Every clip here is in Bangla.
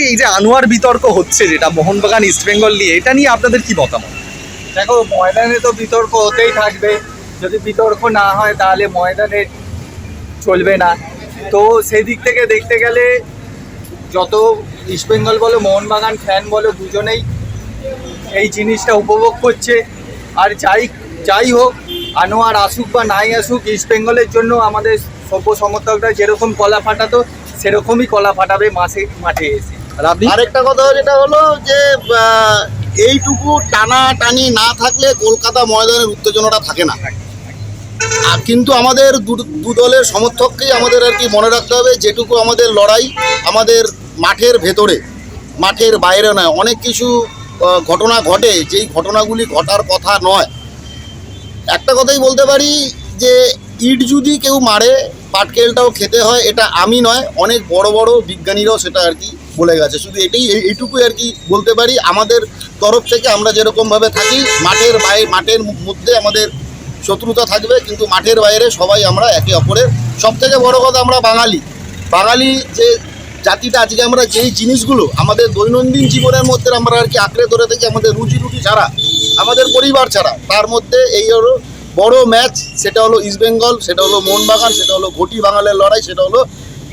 বলছি এই যে আনোয়ার বিতর্ক হচ্ছে যেটা মোহনবাগান ইস্টবেঙ্গল নিয়ে, এটা নিয়ে আপনাদের কি মতামত? দেখো, ময়দানে তো বিতর্ক হতেই থাকবে। যদি বিতর্ক না হয়, তাহলে ময়দানে চলবে না। তো সেই দিক থেকে দেখতে গেলে, যত ইস্টবেঙ্গল বলো, মোহনবাগান ফ্যান বলো, দুজনেই এই জিনিসটা উপভোগ করছে। আর যাই যাই হোক, আনোয়ার আসুক বা নাই আসুক ইস্টবেঙ্গলের জন্য আমাদের সভ্য সমর্থকরা যেরকম কলা ফাটাতো, সেরকমই কলা ফাটাবে মাসে, মাঠে এসে। আরেকটা কথা যেটা হলো যে এইটুকু টানা টানি না থাকলে কলকাতা ময়দানের উত্তেজনাটা থাকে না। কিন্তু আমাদের দু- দলের সমর্থককেই আমাদের আর কি মনে রাখতে হবে, যেটুকু আমাদের লড়াই আমাদের মাঠের ভেতরে, মাঠের বাইরে নয়, অনেক কিছু ঘটনা ঘটে, যেই ঘটনাগুলি ঘটার কথা নয়। একটা কথাই বলতে পারি যে, ইট যদি কেউ মারে, পাটকেলটাও খেতে হয়, এটা আমি নয়, অনেক বড় বড় বিজ্ঞানীরাও সেটা আর কি বলে গেছে। শুধু এটাই এই- এইটুকুই আর কি বলতে পারি। আমাদের তরফ থেকে আমরা যেরকমভাবে থাকি, মাঠের বাইরে মাঠের মধ্যে আমাদের শত্রুতা থাকবে, কিন্তু মাঠের বাইরে সবাই আমরা একে অপরের সব থেকে বড় কথা আমরা বাঙালি। বাঙালি যে জাতিটা, আজকে আমরা যেই জিনিসগুলো আমাদের দৈনন্দিন জীবনের মধ্যে আমরা আর কি আঁকড়ে ধরে থাকি, আমাদের রুজি রুটি ছাড়া, আমাদের পরিবার ছাড়া, তার মধ্যে এই হলো বড় ম্যাচ, সেটা হলো ইস্টবেঙ্গল সেটা হলো মোহনবাগান, সেটা হলো ঘটি বাঙালের লড়াই, সেটা হলো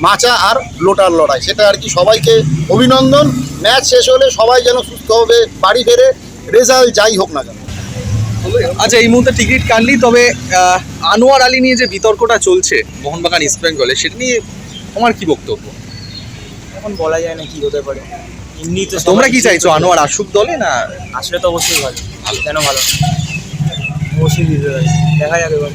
মাচা আর লোটার লড়াই। সেটা আর কি সবাইকে অভিনন্দন। ম্যাচ শেষ হলে সবাই যেন সুস্থ হবে বাড়ি ফেরে রেজাল্ট যাই হোক না কেন। আচ্ছা এই মুহূর্তে টিকিট কাটলি তবে আনোয়ার আলী নিয়ে যে বিতর্কটা চলছে মোহনবাগান ইস্ট বেঙ্গলে সেটা নিয়ে তোমার কি বক্তব্য? এখন বলা যায় না কি হতে পারে। এমনি তো তোমরা কি চাইছো আনোয়ার আসুক দলে না? আসলে তো অবশ্যই ভালো। কেন ভালো? অবশ্যই দিতে দেখা যাবে এবার।